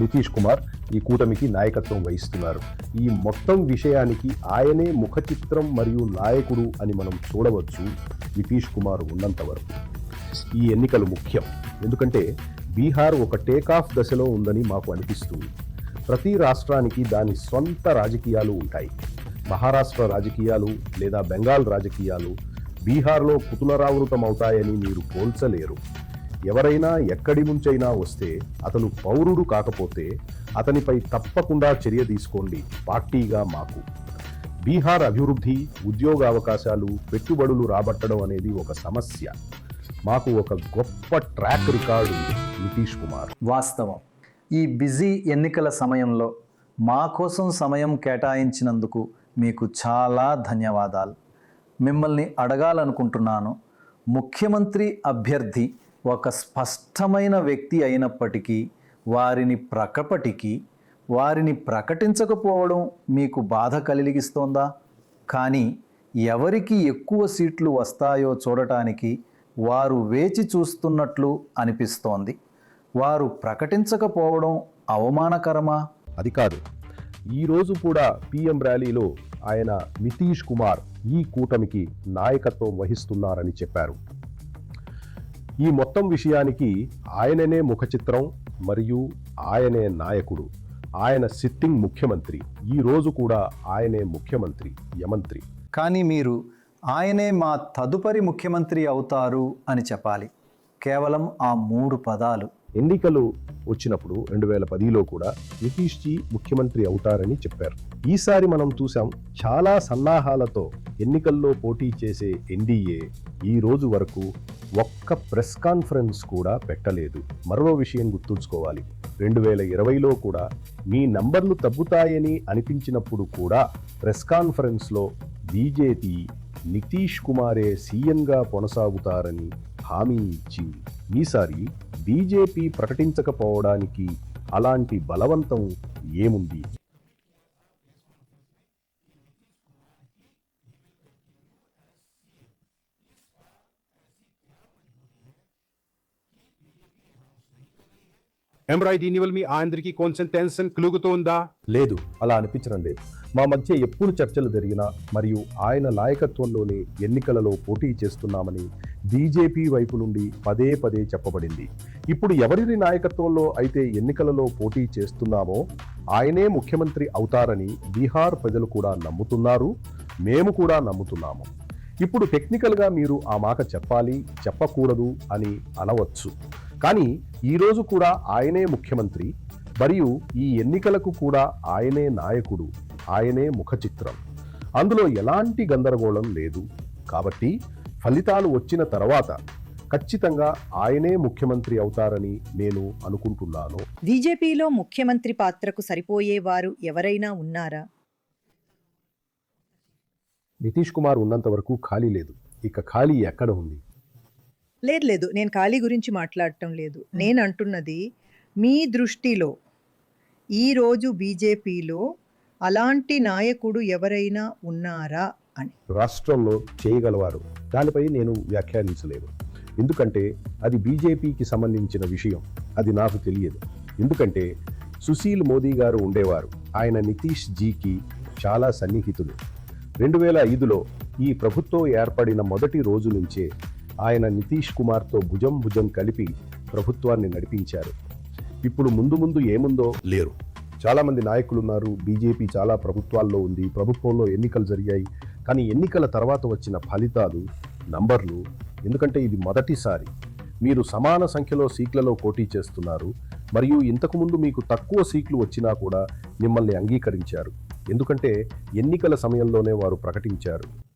నితీష్ కుమార్ ఈ కూటమికి నాయకత్వం వహిస్తున్నారు. ఈ మొత్తం విషయానికి ఆయనే ముఖ చిత్రం మరియు నాయకుడు అని మనం చూడవచ్చు. నితీష్ కుమార్ ఉన్నంత వరకు. ఈ ఎన్నికలు ముఖ్యం. ఎందుకంటే బీహార్ ఒక టేకాఫ్ దశలో ఉందని మాకు అనిపిస్తుంది. ప్రతి రాష్ట్రానికి దాని సొంత రాజకీయాలు ఉంటాయి. మహారాష్ట్ర రాజకీయాలు లేదా బెంగాల్ రాజకీయాలు బీహార్లో పుతులరావృతమవుతాయని మీరు పోల్చలేరు. ఎవరైనా ఎక్కడి నుంచైనా వస్తే అతను పౌరుడు కాకపోతే అతనిపై తప్పకుండా చర్య తీసుకోండి పార్టీగా మాకు. బీహార్ అభివృద్ధి ఉద్యోగ అవకాశాలు పెట్టుబడులు రాబట్టడం అనేది ఒక సమస్య. మాకు ఒక గొప్ప ట్రాక్ రికార్డు ఉంది నితీష్ కుమార్. వాస్తవం. ఈ బిజీ ఎన్నికల సమయంలో మా కోసం సమయం కేటాయించినందుకు మీకు చాలా ధన్యవాదాలు. మిమ్మల్ని అడగాలనుకుంటున్నాను. ముఖ్యమంత్రి అభ్యర్థి ఒక స్పష్టమైన వ్యక్తి అయినప్పటికీ వారిని ప్రకపటికి వారిని ప్రకటించకపోవడం మీకు బాధ కలిగిస్తోందా? కానీ ఎవరికి ఎక్కువ సీట్లు వస్తాయో చూడటానికి వారు వేచి చూస్తున్నట్లు అనిపిస్తోంది. వారు ప్రకటించకపోవడం అవమానకరమా? అది కాదు. ఈరోజు కూడా పిఎం ర్యాలీలో ఆయన నితీష్ కుమార్ ఈ కూటమికి నాయకత్వం వహిస్తున్నారని చెప్పారు. ఈ మొత్తం విషయానికి ఆయననే ముఖ చిత్రం మరియు ఆయనే నాయకుడు. ఆయన సిట్టింగ్ ముఖ్యమంత్రి. ఈ రోజు కూడా ఆయనే ముఖ్యమంత్రి యమంత్రి. కానీ మీరు ఆయనే మా తదుపరి ముఖ్యమంత్రి అవుతారు అని చెప్పాలి. కేవలం ఆ మూడు పదాలు. ఎన్నికలు వచ్చినప్పుడు రెండు వేల పదిలో కూడా నితీష్ జీ ముఖ్యమంత్రి అవుతారని చెప్పారు. ఈసారి మనం చూసాం చాలా సన్నాహాలతో ఎన్నికల్లో పోటీ చేసే ఎన్డీఏ ఈ రోజు వరకు ఒక్క ప్రెస్ కాన్ఫరెన్స్ కూడా పెట్టలేదు. మరో విషయం గుర్తుంచుకోవాలి. రెండు వేల ఇరవైలో కూడా మీ నంబర్లు తగ్గుతాయని అనిపించినప్పుడు కూడా ప్రెస్ కాన్ఫరెన్స్లో బీజేపీ నితీష్ కుమారే సీఎంగా కొనసాగుతారని హామీ ఇచ్చింది. ఈసారి బీజేపీ ప్రకటించకపోవడానికి అలాంటి బలవంతం ఏముంది? ఎంబ్రాయిడ్ దీనివల్ల మీ అందరికీ కొంచెం టెన్షన్ కలుగుతుందా? లేదు అలా అనిపించడం లేదు. మా మధ్య ఎప్పుడు చర్చలు జరిగినా మరియు ఆయన నాయకత్వంలోనే ఎన్నికలలో పోటీ చేస్తున్నామని బీజేపీ వైపు నుండి పదే పదే చెప్పబడింది. ఇప్పుడు ఎవరి నాయకత్వంలో అయితే ఎన్నికలలో పోటీ చేస్తున్నామో ఆయనే ముఖ్యమంత్రి అవుతారని బీహార్ ప్రజలు కూడా నమ్ముతున్నారు మేము కూడా నమ్ముతున్నాము. ఇప్పుడు టెక్నికల్గా మీరు ఆ మాట చెప్పాలి చెప్పకూడదు అని అనవచ్చు. కానీ ఈరోజు కూడా ఆయనే ముఖ్యమంత్రి మరియు ఈ ఎన్నికలకు కూడా ఆయనే నాయకుడు ఆయనే ముఖ చిత్రం అందులో ఎలాంటి గందరగోళం లేదు. కాబట్టి ఫలితాలు వచ్చిన తర్వాత ఖచ్చితంగా ఆయనే ముఖ్యమంత్రి అవుతారని నేను అనుకుంటున్నాను. బీజేపీలో ముఖ్యమంత్రి పాత్రకు సరిపోయేవారు ఎవరైనా ఉన్నారా? నితీష్ కుమార్ ఉన్నంత వరకు ఖాళీ లేదు. ఇక ఖాళీ ఎక్కడ ఉంది? లేదు లేదు. నేను ఖాళీ గురించి మాట్లాడటం లేదు. నేను అంటున్నది మీ దృష్టిలో ఈరోజు బీజేపీలో అలాంటి నాయకుడు ఎవరైనా ఉన్నారా అని. రాష్ట్రంలో చేయగలవారు. దానిపై నేను వ్యాఖ్యానించలేను ఎందుకంటే అది బీజేపీకి సంబంధించిన విషయం. అది నాకు తెలియదు. ఎందుకంటే సుశీల్ మోదీ గారు ఉండేవారు. ఆయన నితీష్ జీకి చాలా సన్నిహితులు. రెండు వేల ఐదులో ఈ ప్రభుత్వం ఏర్పడిన మొదటి రోజు నుంచే ఆయన నితీష్ కుమార్తో భుజం భుజం కలిపి ప్రభుత్వాన్ని నడిపించారు. ఇప్పుడు ముందు ముందు ఏముందో లేరు. చాలా మంది నాయకులు ఉన్నారు బీజేపీ చాలా ప్రభుత్వాల్లో ఉంది. ప్రభుత్వంలో ఎన్నికలు జరిగాయి. కానీ ఎన్నికల తర్వాత వచ్చిన ఫలితాలు నంబర్లు ఎందుకంటే ఇది మొదటిసారి. మీరు సమాన సంఖ్యలో సీట్లలో పోటీ చేస్తున్నారు. మరియు ఇంతకుముందు మీకు తక్కువ సీట్లు వచ్చినా కూడా మిమ్మల్ని అంగీకరించారు. ఎందుకంటే ఎన్నికల సమయంలోనే వారు ప్రకటించారు.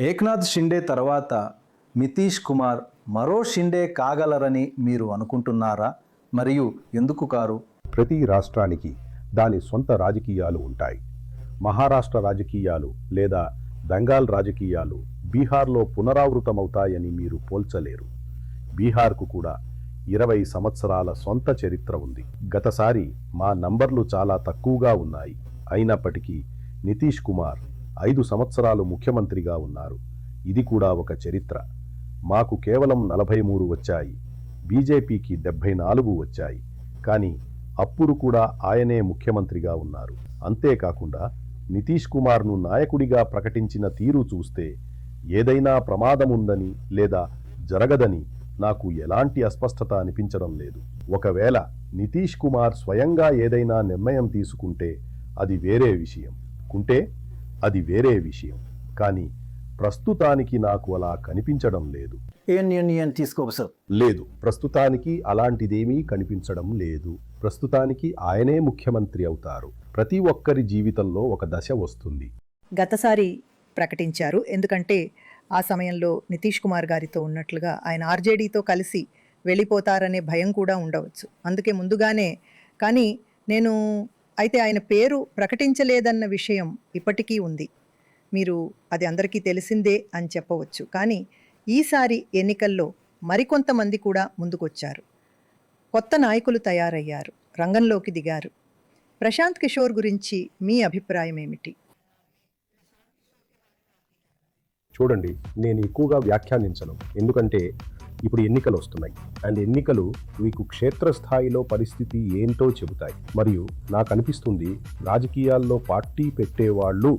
ఏక్నాథ్ షిండే తర్వాత నితీష్ కుమార్ మరో షిండే కాగలరని మీరు అనుకుంటున్నారా? మరియు ఎందుకు కారు? ప్రతి రాష్ట్రానికి దాని సొంత రాజకీయాలు ఉంటాయి. మహారాష్ట్ర రాజకీయాలు లేదా బెంగాల్ రాజకీయాలు బీహార్లో పునరావృతమవుతాయని మీరు పోల్చలేరు. బీహార్కు కూడా ఇరవై సంవత్సరాల సొంత చరిత్ర ఉంది. గతసారి మా నంబర్లు చాలా తక్కువగా ఉన్నాయి. అయినప్పటికీ నితీష్ కుమార్ ఐదు సంవత్సరాలు ముఖ్యమంత్రిగా ఉన్నారు. ఇది కూడా ఒక చరిత్ర. మాకు కేవలం నలభై మూడు వచ్చాయి. బీజేపీకి డెబ్బై నాలుగు వచ్చాయి. కానీ అప్పుడు కూడా ఆయనే ముఖ్యమంత్రిగా ఉన్నారు. అంతేకాకుండా నితీష్ కుమార్ను నాయకుడిగా ప్రకటించిన తీరు చూస్తే ఏదైనా ప్రమాదముందని లేదా జరగదని నాకు ఎలాంటి అస్పష్టత అనిపించడం లేదు. ఒకవేళ నితీష్ కుమార్ స్వయంగా ఏదైనా నిర్ణయం తీసుకుంటే అది వేరే విషయం. కుంటే అది వేరే విషయం. కానీ ప్రస్తుతానికి నాకు అలా కనిపించడం లేదు. సార్? లేదు. ప్రస్తుతానికి అలాంటిదేమీ కనిపించడం లేదు. ప్రస్తుతానికి ఆయనే ముఖ్యమంత్రి అవుతారు. ప్రతి ఒక్కరి జీవితంలో ఒక దశ వస్తుంది. గతసారి ప్రకటించారు. ఎందుకంటే ఆ సమయంలో నితీష్ కుమార్ గారితో ఉన్నట్లుగా ఆయన ఆర్జేడీతో కలిసి వెళ్ళిపోతారనే భయం కూడా ఉండవచ్చు. అందుకే ముందుగానే కానీ నేను అయితే ఆయన పేరు ప్రకటించలేదన్న విషయం ఇప్పటికీ ఉంది. మీరు అది అందరికీ తెలిసిందే అని చెప్పవచ్చు. కానీ ఈసారి ఎన్నికల్లో మరికొంతమంది కూడా ముందుకొచ్చారు. కొత్త నాయకులు తయారయ్యారు. రంగంలోకి దిగారు. ప్రశాంత్ కిషోర్ గురించి మీ అభిప్రాయం ఏమిటి? చూడండి నేను ఎక్కువగా వ్యాఖ్యానించను. ఎందుకంటే ఇప్పుడు ఎన్నికలు వస్తున్నాయి. అండ్ ఎన్నికలు మీకు క్షేత్రస్థాయిలో పరిస్థితి ఏంటో చెబుతాయి. మరియు నాకు అనిపిస్తుంది రాజకీయాల్లో పార్టీ పెట్టేవాళ్ళు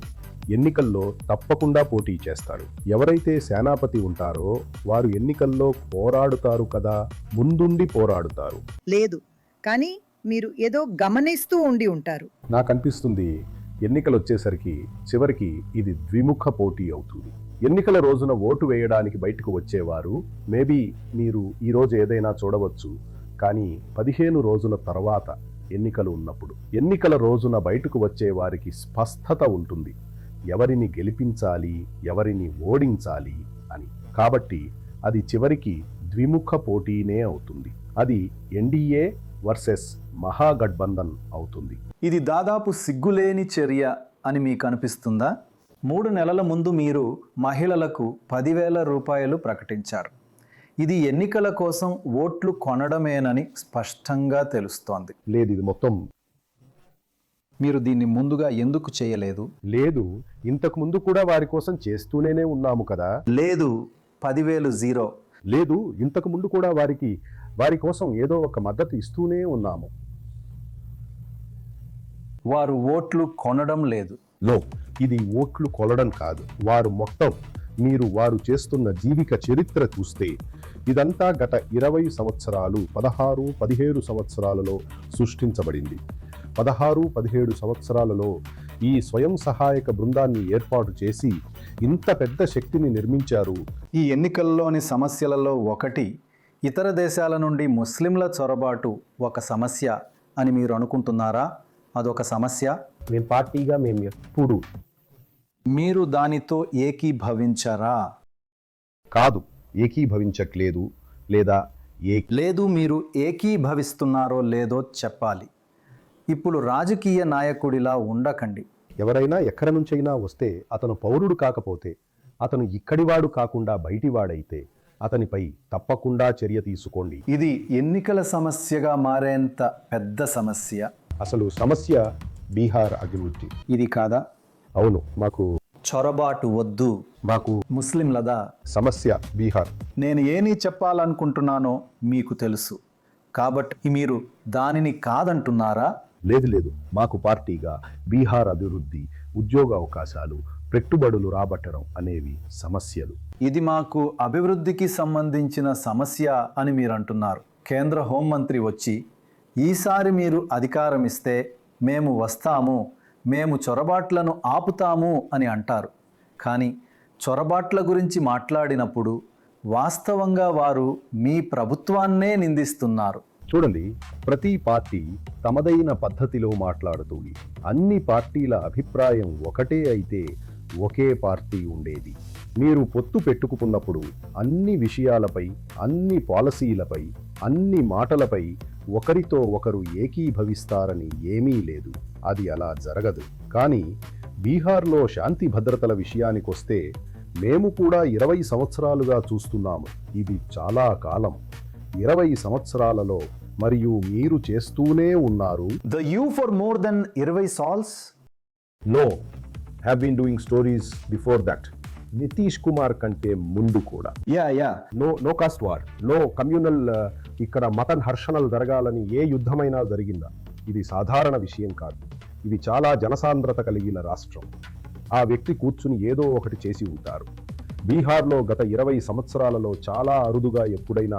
ఎన్నికల్లో తప్పకుండా పోటీ చేస్తారు. ఎవరైతే సేనాపతి ఉంటారో వారు ఎన్నికల్లో పోరాడుతారు కదా ముందుండి పోరాడుతారు. లేదు కానీ మీరు ఏదో గమనిస్తూ ఉండి ఉంటారు. నాకు అనిపిస్తుంది ఎన్నికలు వచ్చేసరికి చివరికి ఇది ద్విముఖ పోటీ అవుతుంది. ఎన్నికల రోజున ఓటు వేయడానికి బయటకు వచ్చేవారు. మేబీ మీరు ఈరోజు ఏదైనా చూడవచ్చు. కానీ పదిహేను రోజుల తర్వాత ఎన్నికలు ఉన్నప్పుడు ఎన్నికల రోజున బయటకు వచ్చే వారికి స్పష్టత ఉంటుంది. ఎవరిని గెలిపించాలి ఎవరిని ఓడించాలి అని. కాబట్టి అది చివరికి ద్విముఖ పోటీనే అవుతుంది. అది ఎన్డీఏ వర్సెస్ మహాగఠబంధన్ అవుతుంది. ఇది దాదాపు సిగ్గులేని చర్య అని మీకు అనిపిస్తుందా? మూడు నెలల ముందు మీరు మహిళలకు పదివేల రూపాయలు ప్రకటించారు. ఇది ఎన్నికల కోసం ఓట్లు కొనడమేనని స్పష్టంగా తెలుస్తోంది. లేదు ఇది మొత్తం. మీరు దీన్ని ముందుగా ఎందుకు చేయలేదు? లేదు ఇంతకు ముందు కూడా వారి కోసం చేస్తూనే ఉన్నాము కదా. లేదు పదివేలు జీరో. లేదు ఇంతకు ముందు కూడా వారికి వారి కోసం ఏదో ఒక మద్దతు ఇస్తూనే ఉన్నాము. వారు ఓట్లు కొనడం లేదు. లో ఇది ఓట్లు కొలడం కాదు. వారు మొత్తం మీరు వారు చేస్తున్న జీవిక చరిత్ర చూస్తే ఇదంతా గత ఇరవై సంవత్సరాలు పదహారు పదిహేడు సంవత్సరాలలో సృష్టించబడింది. పదహారు పదిహేడు సంవత్సరాలలో ఈ స్వయం సహాయక బృందాన్ని ఏర్పాటు చేసి ఇంత పెద్ద శక్తిని నిర్మించారు. ఈ ఎన్నికల్లోని సమస్యలలో ఒకటి ఇతర దేశాల నుండి ముస్లింల చొరబాటు ఒక సమస్య అని మీరు అనుకుంటున్నారా? అదొక సమస్య. మేము పార్టీగా మేము ఎప్పుడు మీరు దానితో ఏకీభవించరా? కాదు ఏకీభవించట్లేదు లేదా ఏ లేదు మీరు ఏకీభవిస్తున్నారో లేదో చెప్పాలి. ఇప్పుడు రాజకీయ నాయకుడిలా ఉండకండి. ఎవరైనా ఎక్కడి నుంచైనా వస్తే అతను పౌరుడు కాకపోతే అతను ఇక్కడివాడు కాకుండా బయటివాడైతే అతనిపై తప్పకుండా చర్య తీసుకోండి. ఇది ఎన్నికల సమస్యగా మారేంత పెద్ద సమస్య. అసలు సమస్య బీహార్ అభివృద్ధి. ఇది కాదా? అవును మాకు చొరబాటు వద్దు. మాకు ముస్లింలదా? సమస్య బీహార్. నేను ఏని చెప్పాలనుకుంటున్నానో మీకు తెలుసు. కాబట్టి మీరు దానిని కాదంటున్నారా? లేదు లేదు. మాకు పార్టీగా బీహార్ అభివృద్ధి ఉద్యోగ అవకాశాలు పెట్టుబడులు రాబట్టడం అనేవి సమస్యలు. ఇది మాకు అభివృద్ధికి సంబంధించిన సమస్య అని మీరు అంటున్నారు కేంద్ర హోంమంత్రి వచ్చి ఈసారి మీరు అధికారం ఇస్తే మేము వస్తాము మేము చొరబాట్లను ఆపుతాము అని అంటారు. కానీ చొరబాట్ల గురించి మాట్లాడినప్పుడు వాస్తవంగా వారు మీ ప్రభుత్వాన్నే నిందిస్తున్నారు. చూడండి ప్రతి పార్టీ తమదైన పద్ధతిలో మాట్లాడుతుంది. అన్ని పార్టీల అభిప్రాయం ఒకటే అయితే ఒకే పార్టీ ఉండేది. మీరు పొత్తు పెట్టుకున్నప్పుడు అన్ని విషయాలపై అన్ని పాలసీలపై అన్ని మాటలపై ఒకరితో ఒకరు ఏకీభవిస్తారని ఏమీ లేదు. అది అలా జరగదు. కానీ బీహార్లో శాంతి భద్రతల విషయానికొస్తే మేము కూడా ఇరవై సంవత్సరాలుగా చూస్తున్నాము. ఇది చాలా కాలం. ఇరవై సంవత్సరాలలో మరియు మీరు చేస్తూనే ఉన్నారు. The you for more than ఇరవై salts no have been doing stories before that Nitish Kumar కంటే ముందు కూడా. Yeah yeah no no caste war no communal ఇక్కడ మత హర్షణలు జరగాలని ఏ యుద్ధమైనా జరిగిందా? ఇది సాధారణ విషయం కాదు. ఇది చాలా జనసాంద్రత కలిగిన రాష్ట్రం. ఆ వ్యక్తి కూర్చుని ఏదో ఒకటి చేసి ఉంటారు. బీహార్లో గత ఇరవై సంవత్సరాలలో చాలా అరుదుగా ఎప్పుడైనా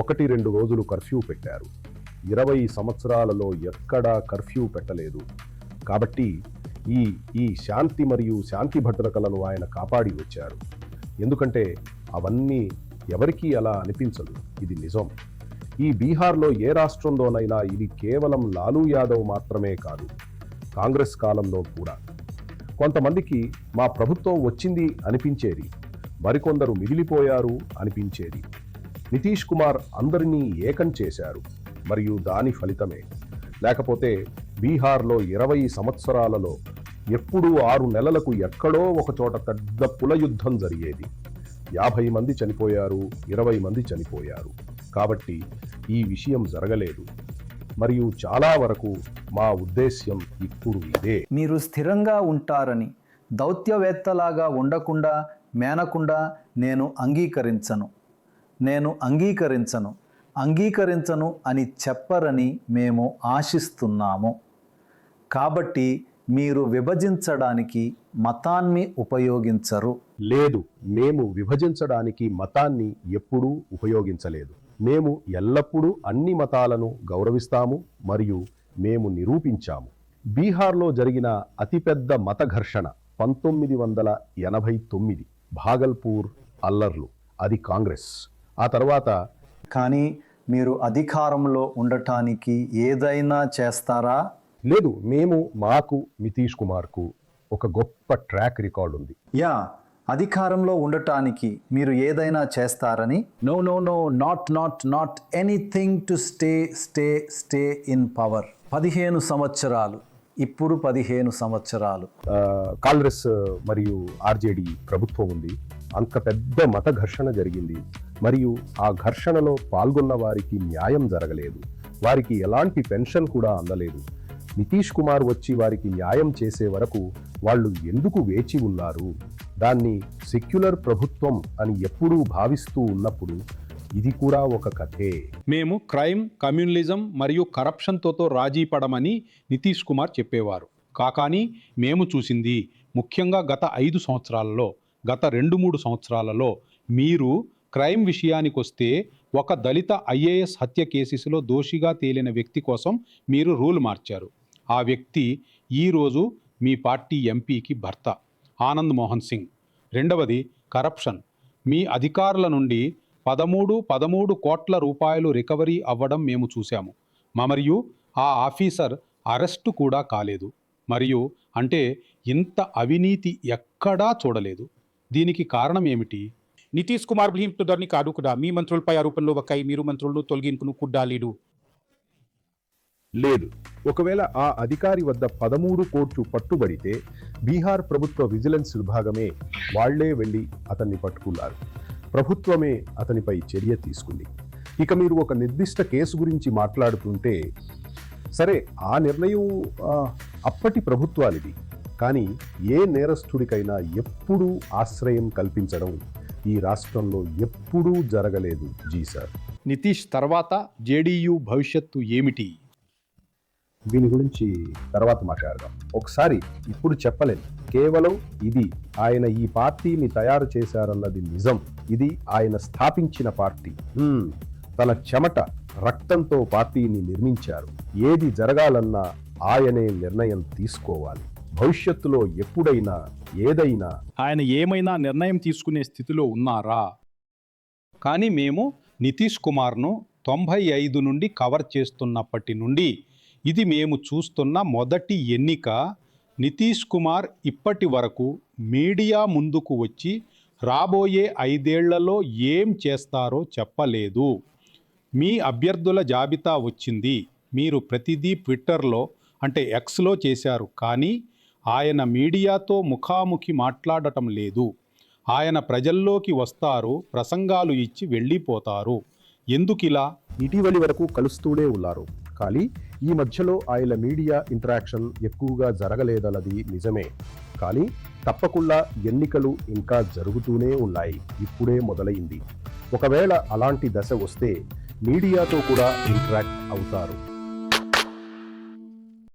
ఒకటి రెండు రోజులు కర్ఫ్యూ పెట్టారు. ఇరవై సంవత్సరాలలో ఎక్కడా కర్ఫ్యూ పెట్టలేదు. కాబట్టి ఈ ఈ శాంతి మరియు శాంతి భద్రతలను ఆయన కాపాడి వచ్చారు. ఎందుకంటే అవన్నీ ఎవరికీ అలా అనిపించదు. ఇది నిజం. ఈ బీహార్లో ఏ రాష్ట్రంలోనైనా ఇది కేవలం లాలూ యాదవ్ మాత్రమే కాదు కాంగ్రెస్ కాలంలో కూడా. కొంతమందికి మా ప్రభుత్వం వచ్చింది అనిపించేది మరికొందరు మిగిలిపోయారు అనిపించేది. నితీష్ కుమార్ అందరినీ ఏకం చేశారు మరియు దాని ఫలితమే. లేకపోతే బీహార్లో ఇరవై సంవత్సరాలలో ఎప్పుడూ ఆరు నెలలకు ఎక్కడో ఒకచోట పెద్ద కుల యుద్ధం జరిగేది. యాభై మంది చనిపోయారు ఇరవై మంది చనిపోయారు. కాబట్టి ఈ విషయం జరగలేదు. మరియు చాలా వరకు మా ఉద్దేశ్యం ఇప్పుడు ఇదే. మీరు స్థిరంగా ఉంటారని దౌత్యవేత్తలాగా ఉండకుండా మేనకుండా నేను అంగీకరించను. నేను అంగీకరించను. అంగీకరించను అని చెప్పరని మేము ఆశిస్తున్నాము. కాబట్టి మీరు విభజించడానికి మతాన్ని ఉపయోగించరు. లేదు మేము విభజించడానికి మతాన్ని ఎప్పుడూ ఉపయోగించలేదు. మేము ఎల్లప్పుడూ అన్ని మతాలను గౌరవిస్తాము మరియు మేము నిరూపించాము. బీహార్లో జరిగిన అతిపెద్ద మత ఘర్షణ పంతొమ్మిది వందల ఎనభై తొమ్మిది భాగల్పూర్ అల్లర్లు అది కాంగ్రెస్. ఆ తర్వాత కానీ మీరు అధికారంలో ఉండటానికి ఏదైనా చేస్తారా? లేదు మేము మాకు నితీష్ కుమార్కు ఒక గొప్ప ట్రాక్ రికార్డ్ ఉంది యా అధికారంలో ఉండటానికి మీరు ఏదైనా చేస్తారని? No no no not not not anything to stay stay stay in power పదిహేను సంవత్సరాలు. ఇప్పుడు పదిహేను సంవత్సరాలు. కాంగ్రెస్ మరియు ఆర్జేడి ప్రభుత్వం ఉంది. అంత పెద్ద మత ఘర్షణ జరిగింది. మరియు ఆ ఘర్షణలో పాల్గొన్న వారికి న్యాయం జరగలేదు. వారికి ఎలాంటి పెన్షన్ కూడా అందలేదు. నితీష్ కుమార్ వచ్చి వారికి న్యాయం చేసే వరకు వాళ్ళు ఎందుకు వేచి ఉన్నారు? దాన్ని సెక్యులర్ ప్రభుత్వం అని ఎప్పుడూ భావిస్తూ ఉన్నప్పుడు ఇది కూడా ఒక కథే. మేము క్రైమ్ కమ్యూనలిజం మరియు కరప్షన్తో రాజీ పడమని నితీష్ కుమార్ చెప్పేవారు. కాకాని మేము చూసింది ముఖ్యంగా గత ఐదు సంవత్సరాలలో గత రెండు మూడు సంవత్సరాలలో మీరు క్రైమ్ విషయానికొస్తే ఒక దళిత ఐఏఎస్ హత్య కేసెస్లో దోషిగా తేలిన వ్యక్తి కోసం మీరు రూల్ మార్చారు. ఆ వ్యక్తి ఈరోజు మీ పార్టీ ఎంపీకి భర్త. ఆనంద్ మోహన్ సింగ్. రెండవది కరప్షన్. మీ అధికారుల నుండి పదమూడు పదమూడు కోట్ల రూపాయలు రికవరీ అవ్వడం మేము చూశాము. మరియు ఆ ఆఫీసర్ అరెస్టు కూడా కాలేదు. మరియు అంటే ఇంత అవినీతి ఎక్కడా చూడలేదు. దీనికి కారణం ఏమిటి? నితీష్ కుమార్ భీంటుదర్ని కాదు కూడా మీ మంత్రులపై ఆరోపణలు వక్కాయి మీరు మంత్రులను తొలగింపును కుడ్డాలీడు. లేదు. ఒకవేళ ఆ అధికారి వద్ద పదమూడు కోట్లు పట్టుబడితే బీహార్ ప్రభుత్వ విజిలెన్స్ విభాగమే వాళ్ళే వెళ్ళి అతన్ని పట్టుకున్నారు. ప్రభుత్వమే అతనిపై చర్య తీసుకుంది. ఇక మీరు ఒక నిర్దిష్ట కేసు గురించి మాట్లాడుతుంటే సరే ఆ నిర్ణయం అప్పటి ప్రభుత్వానిది కానీ ఏ నేరస్తుడికైనా ఎప్పుడూ ఆశ్రయం కల్పించడం ఈ రాష్ట్రంలో ఎప్పుడూ జరగలేదు జీ సార్. నితీష్ తర్వాత జేడీయూ భవిష్యత్తు ఏమిటి? దీని గురించి తర్వాత మాట్లాడదాం. ఒకసారి ఇప్పుడు చెప్పలేదు కేవలం ఇది ఆయన ఈ పార్టీని తయారు చేశారన్నది నిజం. ఇది ఆయన స్థాపించిన పార్టీ. తన చెమట రక్తంతో పార్టీని నిర్మించారు. ఏది జరగాలన్నా ఆయనే నిర్ణయం తీసుకోవాలి. భవిష్యత్తులో ఎప్పుడైనా ఏదైనా ఆయన ఏమైనా నిర్ణయం తీసుకునే స్థితిలో ఉన్నారా? కానీ మేము నితీష్ కుమార్ను తొంభై ఐదు నుండి కవర్ చేస్తున్నప్పటి నుండి ఇది మేము చూస్తున్న మొదటి ఎన్నిక. నితీష్ కుమార్ ఇప్పటి వరకు మీడియా ముందుకు వచ్చి రాబోయే ఐదేళ్ళలో ఏం చేస్తారో చెప్పలేదు. మీ అభ్యర్థుల జాబితా వచ్చింది. మీరు ప్రతిదీ ట్విట్టర్లో అంటే ఎక్స్లో చేశారు. కానీ ఆయన మీడియాతో ముఖాముఖి మాట్లాడటం లేదు. ఆయన ప్రజల్లోకి వస్తారు ప్రసంగాలు ఇచ్చి వెళ్ళిపోతారు. ఎందుకిలా? ఇటీవలి వరకు కలుస్తూనే ఉన్నారు. కానీ ఈ మధ్యలో ఆయన మీడియా ఇంటరాక్షన్ ఎక్కువగా జరగలేదన్నది నిజమే. కానీ తప్పకుండా ఎన్నికలు ఇంకా జరుగుతూనే ఉన్నాయి. ఇప్పుడే మొదలైంది. ఒకవేళ అలాంటి దశ వస్తే మీడియాతో కూడా ఇంటరాక్ట్ అవుతారు.